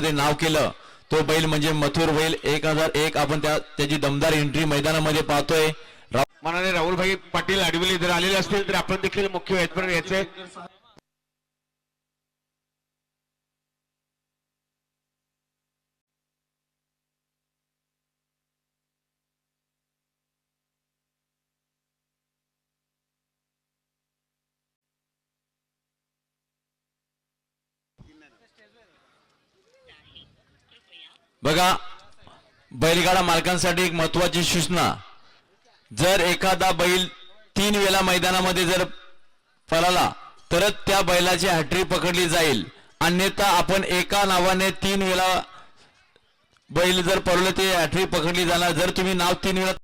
मैदानामध्ये नाव केलं तो बैल म्हणजे मथुर बैल. एक हजार एक आपण त्या त्याची दमदार एंट्री मैदानामध्ये पाहतोय. रा- मनाने राहुलभाई पाटील आडविले जर आलेले असतील तर आपण देखील मुख्य व्याजपर्यंत याचे बघा बैलगाडा मालकांसाठी एक महत्वाची सूचना. जर एखादा बैल तीन वेळा मैदानामध्ये जर पळाला तरच त्या बैलाची हॅट्री पकडली जाईल. अन्यथा आपण एका नावाने तीन वेळा बैल जर पळवले ते हॅट्री पकडली जाणार. जर तुम्ही नाव तीन वेळा